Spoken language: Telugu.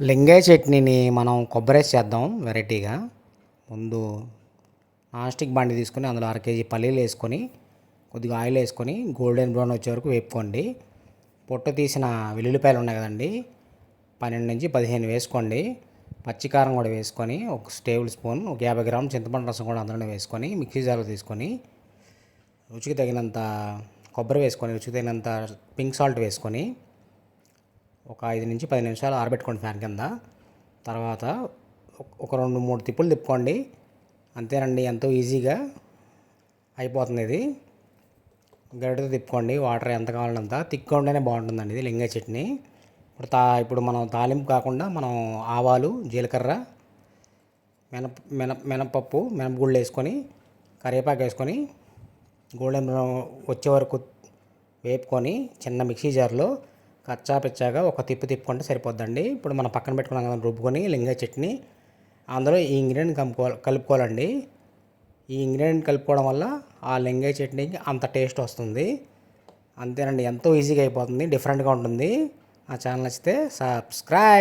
లింగాయ చట్నీని మనం కొబ్బరేసి చేద్దాం వెరైటీగా. ముందు నాన్స్టిక్ బండి తీసుకొని అందులో అర కేజీ పల్లీలు వేసుకొని కొద్దిగా ఆయిల్ వేసుకొని గోల్డెన్ బ్రౌన్ వచ్చే వరకు వేపుకోండి. పొట్టు తీసిన వెల్లుల్లిపాయలు ఉన్నాయి కదండి పన్నెండు నుంచి పదిహేను వేసుకోండి. పచ్చికారం కూడా వేసుకొని ఒక టేబుల్ స్పూన్ ఒక యాభై గ్రాముల చింతపండు రసం కూడా అందులోనే వేసుకొని మిక్సీ జార్లో తీసుకొని రుచికి తగినంత కొబ్బరి వేసుకొని రుచికి తగినంత పింక్ సాల్ట్ వేసుకొని ఒక ఐదు నుంచి పది నిమిషాలు ఆరబెట్టుకోండి ఫ్యాన్ కింద. తర్వాత ఒక- ఒక రెండు మూడు తిప్పులు తిప్పుకోండి. అంతేనండి ఎంతో ఈజీగా అయిపోతుంది ఇది. గరిటతో తిప్పుకోండి వాటర్ ఎంత కావాలంత తిక్కుగా ఉంటేనే బాగుంటుందండి ఇది లింగ చట్నీ. ఇప్పుడు తా ఇప్పుడు మనం తాలింపు కాకుండా మనం ఆవాలు జీలకర్ర మినప మిన మినపప్పు మినపగుళ్ళు వేసుకొని కరివేపాకు వేసుకొని గోల్డెన్ వచ్చే వరకు వేపుకొని చిన్న మిక్సీ జార్లో కచ్చా పిచ్చాగా ఒక తిప్పు తిప్పుకుంటే సరిపోద్దండి. ఇప్పుడు మనం పక్కన పెట్టుకున్నాం కదా రుబ్బుకొని లింగాయ చట్నీ. అందులో ఈ ఇంగ్రీడియంట్ కలుపుకోవాలి కలుపుకోవాలండి. ఈ ఇంగ్రీడియంట్ కలుపుకోవడం వల్ల ఆ లింగాయ చట్నీకి అంత టేస్ట్ వస్తుంది. అంతేనండి ఎంతో ఈజీగా అయిపోతుంది డిఫరెంట్గా ఉంటుంది. ఆ ఛానల్ నచ్చితే సబ్స్క్రైబ్